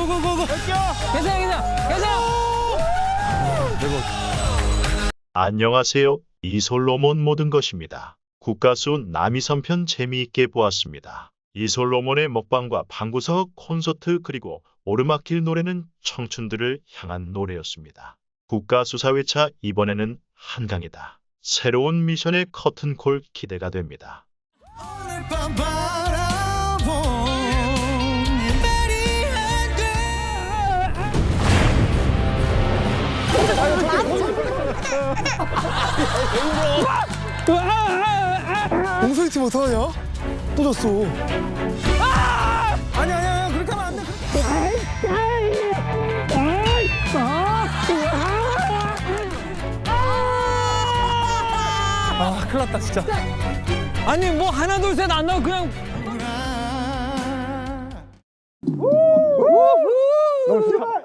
고고고고고. 괜찮아 괜찮아 괜찮아. 안녕하세요. 이솔로몬 모든 것입니다. 국가수 남이선편 재미있게 보았습니다. 이솔로몬의 먹방과 방구석 콘서트 그리고 오르막길 노래는 청춘들을 향한 노래였습니다. 국가수사회차 이번에는 한강이다. 새로운 미션의 커튼콜 기대가 됩니다. 옹소리 팀 어떡하냐? 또 졌어. 아니 아니 아니 그렇게 하면 안 돼 아, 큰일 났다, 진짜. 아니, 뭐 하나, 둘, 셋 안 나오고 그냥. 우! 우! 우!